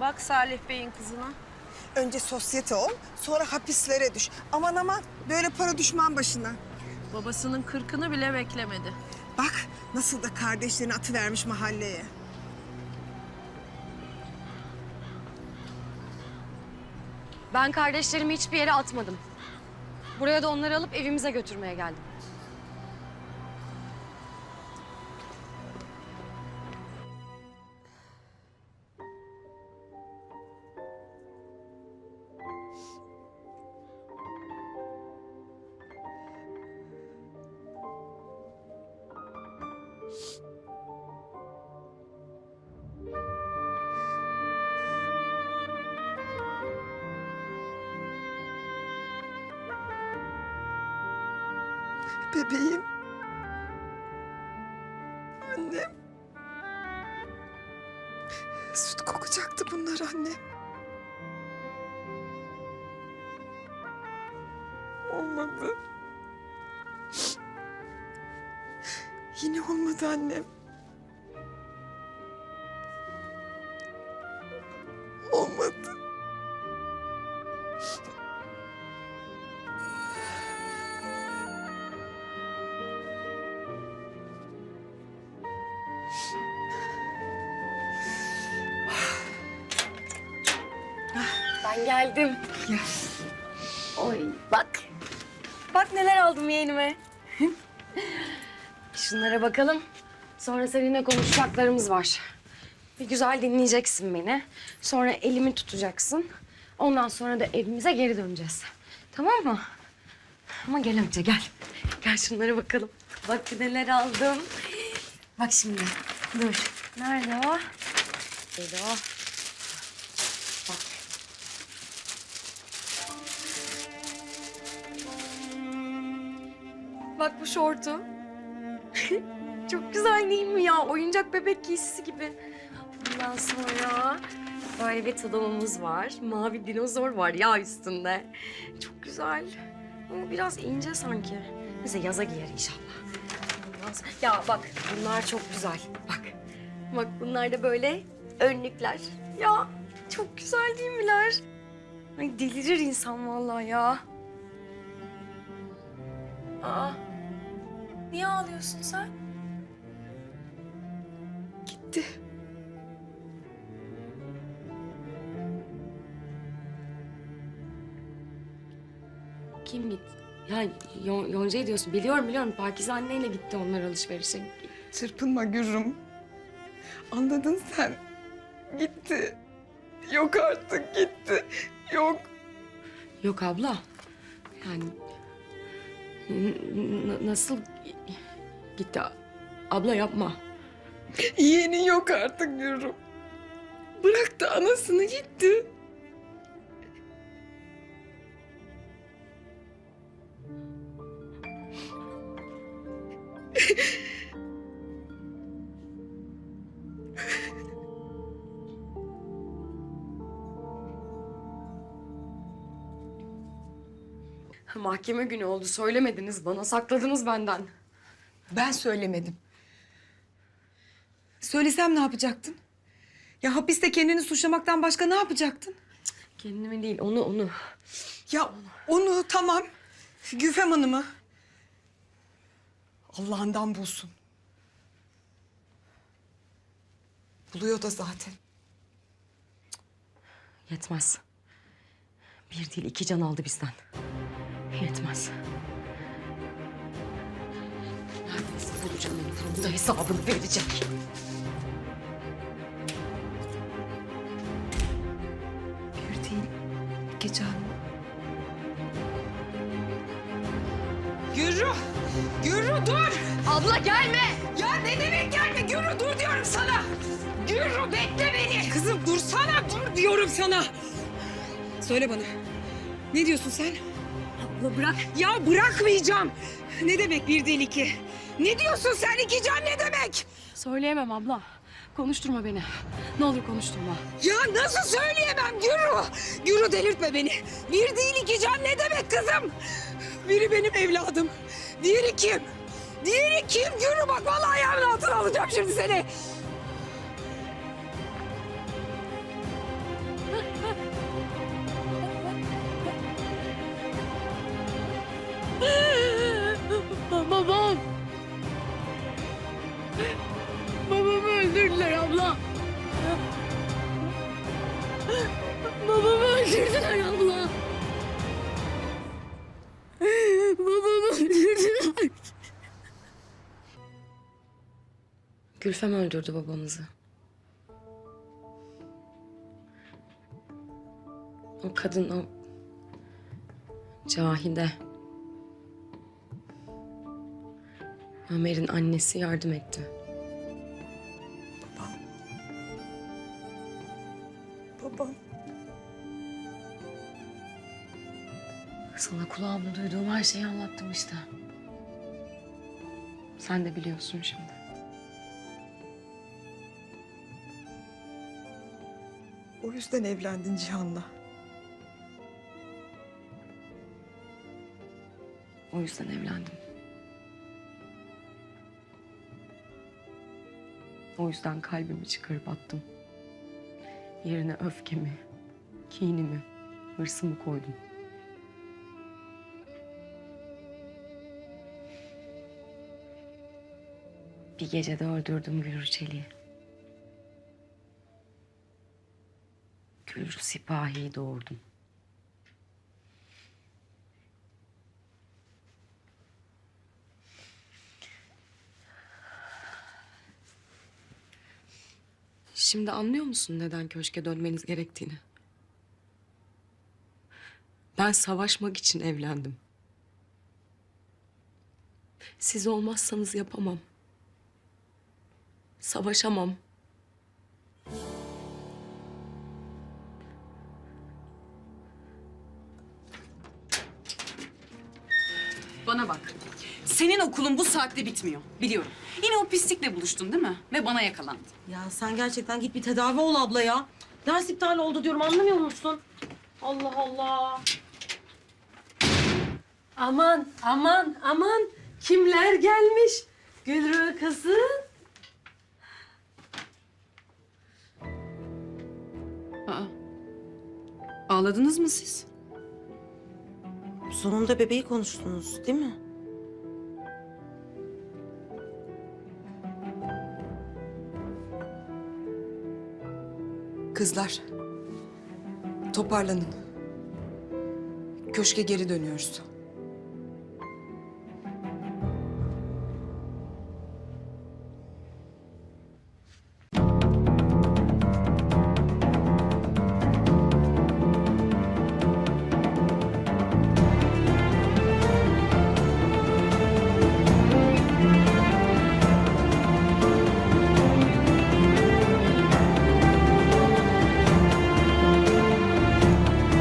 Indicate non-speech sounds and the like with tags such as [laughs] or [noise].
Bak Salih Bey'in kızına. Önce sosyete ol, sonra hapislere düş. Aman aman böyle para düşman başına. Babasının kırkını bile beklemedi. Bak nasıl da kardeşlerini atıvermiş mahalleye. Ben kardeşlerimi hiçbir yere atmadım. Buraya da onları alıp evimize götürmeye geldim. Bebeğim. Annem. Süt kokacaktı bunlar anne. Olmadı. Yine olmadı annem. Ben geldim. Gel. Oy bak. Bak neler aldım yeğenime. [laughs] Şunlara bakalım. Sonra seninle konuşacaklarımız var. Bir güzel dinleyeceksin beni. Sonra elimi tutacaksın. Ondan sonra da evimize geri döneceğiz. Tamam mı? Ama gel önce gel. Gel şunlara bakalım. Bak neler aldım. Bak şimdi. Dur. Nerede o? Nerede o? Bak bu şortu. [laughs] Çok güzel değil mi ya? Oyuncak bebek giysisi gibi. Ondan sonra böyle bir tulumumuz var. Mavi dinozor var ya üstünde. Çok güzel. Ama biraz ince sanki. Neyse yaza giyer inşallah. Ondan Ya bak bunlar çok güzel. Bak. Bak bunlar da böyle önlükler. Ya çok güzel değil miler? Ay delirir insan vallahi ya. Aa. Niye ağlıyorsun sen? Gitti. Kim gitti? Ya Yon Yonca'yı diyorsun. Biliyorum biliyorum. Pakize anneyle gitti onlar alışverişe. Çırpınma Gürrüm. Anladın sen. Gitti. Yok artık gitti. Yok. Yok abla. Yani n- nasıl gitti? Abla yapma. Yeğenin yok artık Gürrüm. Bıraktı anasını gitti. Mahkeme günü oldu. Söylemediniz bana. Sakladınız benden. Ben söylemedim. Söylesem ne yapacaktın? Ya hapiste kendini suçlamaktan başka ne yapacaktın? Kendimi değil onu onu. Ya onu tamam. Güfem Hanım'ı. Allah'ından bulsun. Buluyor da zaten. Yetmez. Bir değil iki can aldı bizden. Yetmez. Neredeyse bulacağım onu. Bunun da hesabını verecek. Değil, iki can. Gürü! Gürü dur! Abla gelme! Ya ne demek gelme Gürü dur diyorum sana! Gürü bekle beni! Kızım dursana dur diyorum sana! Söyle bana. Ne diyorsun sen? Abla bırak. Ya bırakmayacağım. Ne demek bir değil iki? Ne diyorsun sen iki can ne demek? Söyleyemem abla. Konuşturma beni. Ne olur konuşturma. Ya nasıl söyleyemem Gürü? Gürü delirtme beni. Bir değil iki can ne demek kızım? Biri benim evladım. Diğeri kim? Diğeri kim? Gürü bak vallahi ayağımın altına alacağım şimdi seni. Babamı öldürdüler abla. Babamı öldürdüler abla. Babamı öldürdüler. Gülfem öldürdü babamızı. O kadın o cahide. Ömer'in annesi yardım etti. Babam. Babam. Sana kulağımda duyduğum her şeyi anlattım işte. Sen de biliyorsun şimdi. O yüzden evlendin Cihan'la. O yüzden evlendim. O yüzden kalbimi çıkarıp attım. Yerine öfkemi, kinimi, hırsımı koydum. Bir gecede öldürdüm Gülür Çelik'i. Gülür Sipahi'yi doğurdum. Şimdi anlıyor musun neden köşke dönmeniz gerektiğini? Ben savaşmak için evlendim. Siz olmazsanız yapamam. Savaşamam. Bana bak. Senin okulun bu saatte bitmiyor. Biliyorum. Yine o pislikle buluştun değil mi? Ve bana yakalandın. Ya sen gerçekten git bir tedavi ol abla ya. Ders iptal oldu diyorum anlamıyor musun? Allah Allah. Aman aman aman kimler gelmiş? Gülrü kızım. Aa. Ağladınız mı siz? Sonunda bebeği konuştunuz değil mi? Kızlar, toparlanın. Köşke geri dönüyoruz.